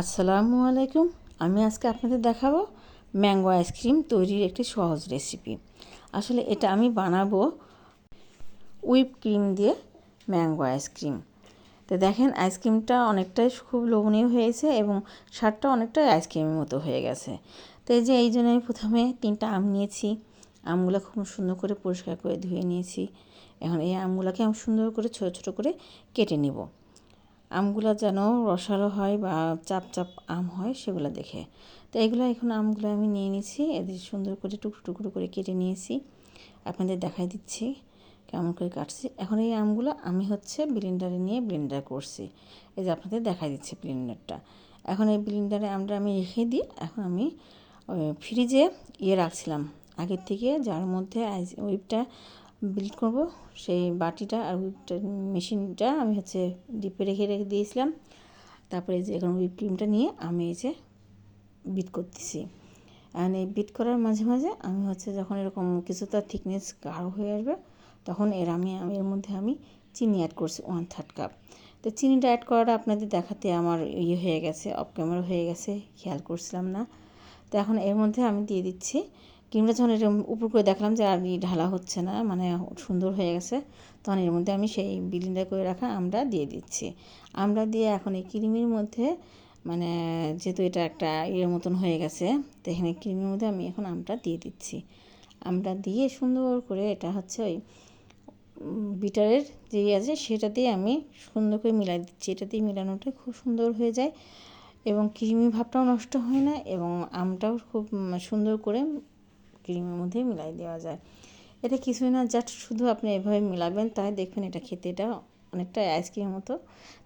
আসসালামু আলাইকুম। আমি আজকে আপনাদের দেখাবো ম্যাঙ্গো আইসক্রিম তৈরির একটি সহজ রেসিপি। আসলে এটা আমি বানাবো হুইপ ক্রিম দিয়ে ম্যাঙ্গো আইসক্রিম। তো দেখেন, আইসক্রিমটা অনেকটাই খুব লোভনীয় হয়েছে এবং স্বাদটা অনেকটাই আইসক্রিমের মতো হয়ে গেছে। তো এই যে, এই জন্য আমি প্রথমে তিনটা আম নিয়েছি। আমগুলো খুব সুন্দর করে পরিষ্কার করে ধুয়ে নিয়েছি। এখন এই আমগুলোকে আমি সুন্দর করে ছোটো ছোটো করে কেটে নিব। আমগুলো যেন রসালো হয় বা চাপ চাপ আম হয়, সেগুলো দেখে। তো এগুলো এখন আমগুলো আমি নিয়ে নিয়েছি এদের সুন্দর করে টুকরো টুকরো করে কেটে নিয়েছি। আপনাদের দেখাই দিচ্ছি কেমন করে কাটছি। এখন এই আমগুলো আমি হচ্ছে ব্লেন্ডারে নিয়ে ব্লেন্ডার করছি। এই যে আপনাদের দেখাই দিচ্ছি ব্লেন্ডারটা এখন এই ব্লেন্ডারে আমটা আমি রেখে দিই এখন আমি ফ্রিজে ইয়ে রাখছিলাম। আগের থেকে যার মধ্যে ওইটা বিল্ড করব। সেই বাটিটা আর মেশিনটা আমি হচ্ছে ডিপে রেখে রেখে দিয়েছিলাম। তারপরে যে এখন হুইপ ক্রিমটা নিয়ে আমি এই যে বিট করতেছি। আর এই বিট করার মাঝে মাঝে আমি হচ্ছে যখন এরকম কিছুটা থিকনেস গাঢ় হয়ে আসবে, তখন এর আমি, এর মধ্যে আমি চিনি অ্যাড করছি ওয়ান থার্ড কাপ তো চিনিটা অ্যাড করাটা আপনাদের দেখাতে আমার ইয়ে হয়ে গেছে অফ ক্যামেরা হয়ে গেছে, খেয়াল করছিলাম না। তো এখন এর মধ্যে আমি দিয়ে দিচ্ছি ক্রিমটা যখন এরকম উপর করে দেখলাম যে আর ঢালা হচ্ছে না মানে সুন্দর হয়ে গেছে, তখন এর মধ্যে আমি সেই বিলিন্ডার করে রাখা আমরা দিয়ে দিচ্ছি। আমরা দিয়ে এখন এই ক্রিমের মধ্যে মানে যেহেতু এটা একটা ইয়ের মতন হয়ে গেছে, তো এখানে ক্রিমের মধ্যে আমি এখন আমটা দিয়ে দিচ্ছি। আমটা দিয়ে সুন্দর করে এটা হচ্ছে ওই বিটারের যে ইয়ে আছে, সেটা দিয়ে আমি সুন্দর করে মিলাই দিচ্ছি। এটা দিয়ে মিলানোটা খুব সুন্দর হয়ে যায় এবং ক্রিমি ভাবটাও নষ্ট হয় না এবং আমটাও খুব সুন্দর করে ক্রিমের মধ্যে মিলাই দেওয়া যায়। এটা কিছুই না, জাস্ট শুধু আপনি এভাবে মিলাবেন, তাই দেখবেন এটা খেতে এটা অনেকটা আইসক্রিমের মতো।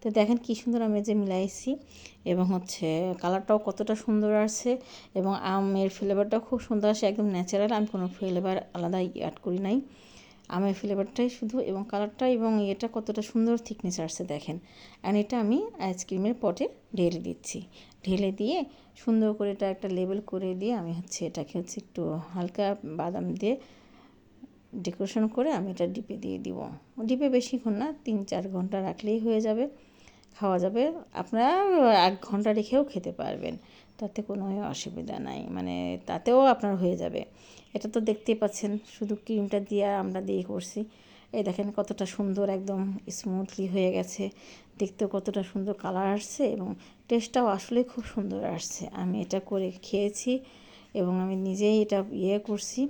তো দেখেন কী সুন্দর আমি যে মিলাইছি, এবং হচ্ছে কালারটাও কতটা সুন্দর আসছে, এবং আমের ফ্লেভারটাও খুব সুন্দর আসে, একদম ন্যাচারাল আমি কোনো ফ্লেভার আলাদা অ্যাড করি নাই। আমের ফ্লেভারটাই শুধু এবং কালারটা এবং এটা কতটা সুন্দর থিকনেস আসছে দেখেন। অ্যান্ড এটা আমি আইসক্রিমের পটে ঢেলে দিচ্ছি। ঢেলে দিয়ে সুন্দর করে এটা একটা লেবেল করে দিয়ে আমি হচ্ছে এটাকে হচ্ছে একটু হালকা বাদাম দিয়ে ডেকোরেশন করে আমি এটা ডিপে দিয়ে দিব। ডিপে বেশিক্ষণ না, তিন চার ঘণ্টা রাখলেই হয়ে যাবে। খাওয়া যাবে, আপনারা এক ঘণ্টা রেখেও খেতে পারবেন। তাতে কোনো অসুবিধা নাই মানে তাতেও আপনার হয়ে যাবে। এটা তো দেখতেই পাচ্ছেন, শুধু ক্রিমটা দিয়ে আমরা দিয়ে করছি। এই দেখেন কতটা সুন্দর, একদম স্মুথলি হয়ে গেছে। দেখতেও কতটা সুন্দর কালার আসছে এবং টেস্টটাও আসলে খুব সুন্দর আসছে। আমি এটা করে খেয়েছি এবং আমি নিজেই এটা ইয়ে করছি।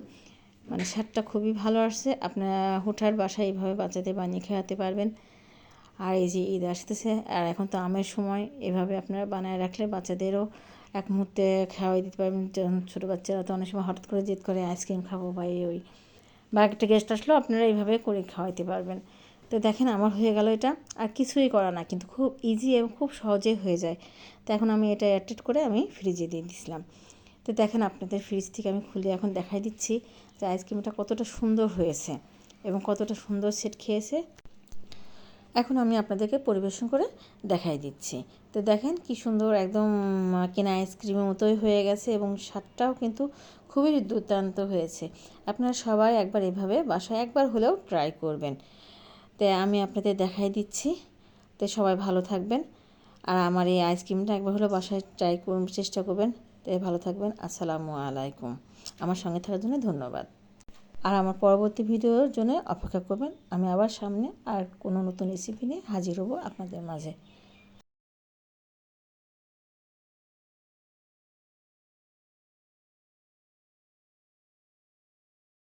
মানে স্বাদটা খুবই ভালো আসছে। আপনারা হুঠার বাসায় এইভাবে বাচ্চাদের বানিয়ে খাওয়াতে পারবেন। আর এই যে ঈদ আসতেছে, আর এখন তো আমের সময়, এভাবে আপনারা বানায় রাখলে বাচ্চাদেরও এক মুহূর্তে খাওয়াই দিতে পারবেন। ছোটো বাচ্চারা তো অনেক সময় হঠাৎ করে জেদ করে, আইসক্রিম খাব বা এই ওই। বা একটা গেস্ট আসলেও আপনারা এইভাবে করে খাওয়াইতে পারবেন। তো দেখেন আমার হয়ে গেল এটা, আর কিছুই করা না, কিন্তু খুব ইজি এবং খুব সহজে হয়ে যায়। তো এখন আমি এটা অ্যাটেড করে আমি ফ্রিজে দিয়ে দিছিলাম। তো দেখেন আপনাদের ফ্রিজ থেকে আমি খুলে এখন দেখাই দিচ্ছি যে আইসক্রিমটা কতটা সুন্দর হয়েছে এবং কতটা সুন্দর সেট খেয়েছে। এখন আমি আপনাদেরকে পরিবেশন করে দেখাই দিচ্ছি। তো দেখেন কি সুন্দর একদম কেনা আইসক্রিমের মতোই হয়ে গেছে এবং স্বাদটাও কিন্তু খুবই দুর্দান্ত হয়েছে। আপনারা সবাই একবার এভাবে বাসায় একবার হলেও ট্রাই করবেন। তো আমি আপনাদের দেখাই দিচ্ছি। তো সবাই ভালো থাকবেন। আর আমার এই আইসক্রিমটা একবার হলেও বাসায় ট্রাই করুন, চেষ্টা করবেন। তো ভালো থাকবেন। আসসালামু আলাইকুম। আমার সঙ্গে থাকার জন্য ধন্যবাদ। আর আমার পরবর্তী ভিডিওর জন্য অপেক্ষা করবেন। আমি আবার সামনে আর কোনো নতুন রেসিপি নিয়ে হাজির হব আপনাদের মাঝে।